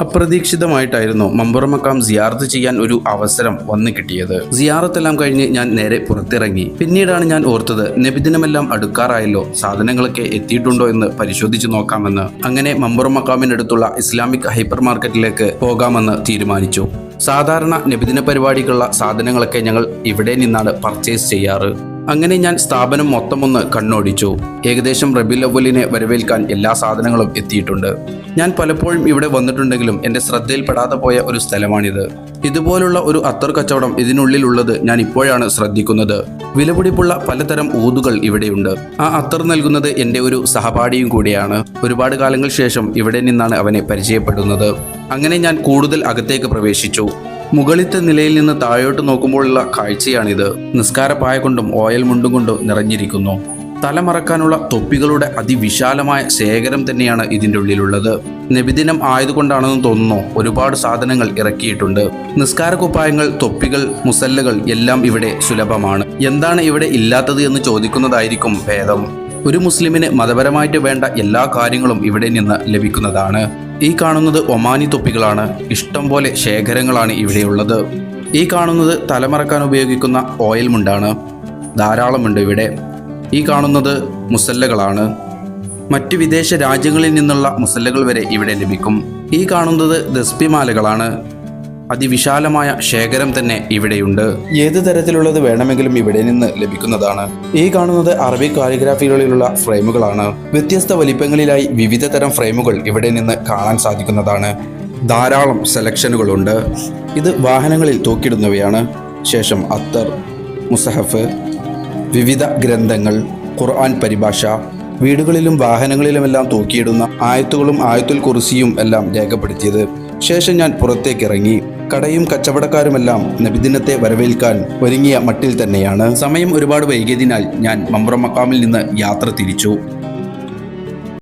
അപ്രതീക്ഷിതമായിട്ടായിരുന്നു മമ്പുറമക്കാം സിയാർത്ത് ചെയ്യാൻ ഒരു അവസരം വന്നു കിട്ടിയത്. സിയാറത്തെല്ലാം കഴിഞ്ഞ് ഞാൻ നേരെ പുറത്തിറങ്ങി. പിന്നീടാണ് ഞാൻ ഓർത്തത് നബിദിനമെല്ലാം അടുക്കാറായല്ലോ സാധനങ്ങളൊക്കെ എത്തിയിട്ടുണ്ടോ എന്ന് പരിശോധിച്ചു നോക്കാമെന്ന്. അങ്ങനെ മമ്പുറമക്കാമിനടുത്തുള്ള ഇസ്ലാമിക് ഹൈപ്പർ മാർക്കറ്റിലേക്ക് പോകാമെന്ന് തീരുമാനിച്ചു. സാധാരണ നബിദിന പരിപാടിക്കുള്ള സാധനങ്ങളൊക്കെ ഞങ്ങൾ ഇവിടെ നിന്നാണ് പർച്ചേസ് ചെയ്യാറ്. അങ്ങനെ ഞാൻ സ്ഥാപനം മൊത്തം ഒന്ന് കണ്ണോടിച്ചു. ഏകദേശം റബിൽ അവലിനെ വരവേൽക്കാൻ എല്ലാ സാധനങ്ങളും എത്തിയിട്ടുണ്ട്. ഞാൻ പലപ്പോഴും ഇവിടെ വന്നിട്ടുണ്ടെങ്കിലും എന്റെ ശ്രദ്ധയിൽപ്പെടാതെ പോയ ഒരു സ്ഥലമാണിത്. ഇതുപോലുള്ള ഒരു അത്തർ കച്ചവടം ഇതിനുള്ളിലുള്ളത് ഞാൻ ഇപ്പോഴാണ് ശ്രദ്ധിക്കുന്നത്. വിലപിടിപ്പുള്ള പലതരം ഊതുകൾ ഇവിടെയുണ്ട്. ആ അത്തർ നൽകുന്നത് എന്റെ ഒരു സഹപാഠിയും കൂടിയാണ്. ഒരുപാട് കാലങ്ങൾ ശേഷം ഇവിടെ നിന്നാണ് അവനെ പരിചയപ്പെടുന്നത്. അങ്ങനെ ഞാൻ കൂടുതൽ അകത്തേക്ക് പ്രവേശിച്ചു. മുകളിലത്തെ നിലയിൽ നിന്ന് താഴോട്ട് നോക്കുമ്പോഴുള്ള കാഴ്ചയാണിത്. നിസ്കാരപ്പായ കൊണ്ടും ഓയൽ മുണ്ടും കൊണ്ടും നിറഞ്ഞിരിക്കുന്നു. തലമറക്കാനുള്ള തൊപ്പികളുടെ അതിവിശാലമായ ശേഖരം തന്നെയാണ് ഇതിന്റെ ഉള്ളിലുള്ളത്. നബിദിനം ആയതുകൊണ്ടാണെന്ന് തോന്നുന്നു ഒരുപാട് സാധനങ്ങൾ ഇറക്കിയിട്ടുണ്ട്. നിസ്കാര കുപ്പായങ്ങൾ തൊപ്പികൾ മുസല്ലകൾ എല്ലാം ഇവിടെ സുലഭമാണ്. എന്താണ് ഇവിടെ ഇല്ലാത്തത് എന്ന് ചോദിക്കുന്നതായിരിക്കും ഭേദം. ഒരു മുസ്ലിമിന് മതപരമായിട്ട് വേണ്ട എല്ലാ കാര്യങ്ങളും ഇവിടെ നിന്ന് ലഭിക്കുന്നതാണ്. ഈ കാണുന്നത് ഒമാനി തൊപ്പികളാണ്. ഇഷ്ടം പോലെ ശേഖരങ്ങളാണ് ഇവിടെയുള്ളത്. ഈ കാണുന്നത് തലമറക്കാൻ ഉപയോഗിക്കുന്ന ഓയിൽ മുണ്ടാണ്. ധാരാളമുണ്ട് ഇവിടെ. ഈ കാണുന്നത് മുസല്ലകളാണ്. മറ്റ് വിദേശ രാജ്യങ്ങളിൽ നിന്നുള്ള മുസല്ലകൾ വരെ ഇവിടെ ലഭിക്കും. ഈ കാണുന്നത് ദസ്പിമാലകളാണ്. അതിവിശാലമായ ശേഖരം തന്നെ ഇവിടെയുണ്ട്. ഏത് തരത്തിലുള്ളത് വേണമെങ്കിലും ഇവിടെ നിന്ന് ലഭിക്കുന്നതാണ്. ഈ കാണുന്നത് അറബി കാലിഗ്രാഫികളിലുള്ള ഫ്രെയിമുകളാണ്. വ്യത്യസ്ത വലിപ്പങ്ങളിലായി വിവിധ തരം ഫ്രെയിമുകൾ ഇവിടെ നിന്ന് കാണാൻ സാധിക്കുന്നതാണ്. ധാരാളം സെലക്ഷനുകളുണ്ട്. ഇത് വാഹനങ്ങളിൽ തൂക്കിടുന്നവയാണ് ശേഷം അത്തർ മുസഹഫ് വിവിധ ഗ്രന്ഥങ്ങൾ ഖുർആൻ പരിഭാഷ വീടുകളിലും വാഹനങ്ങളിലുമെല്ലാം തൂക്കിയിടുന്ന ആയത്തുകളും ആയത്തുൽ കുറിസിയും എല്ലാം രേഖപ്പെടുത്തിയത്. ശേഷം ഞാൻ പുറത്തേക്കിറങ്ങി കടയും കച്ചവടക്കാരുമെല്ലാം നബിദിനത്തെ വരവേൽക്കാൻ ഒരുങ്ങിയ മട്ടിൽ തന്നെയാണ്. സമയം ഒരുപാട് വൈകിയതിനാൽ ഞാൻ മമ്പ്ര മക്കാമിൽ നിന്ന് യാത്ര തിരിച്ചു.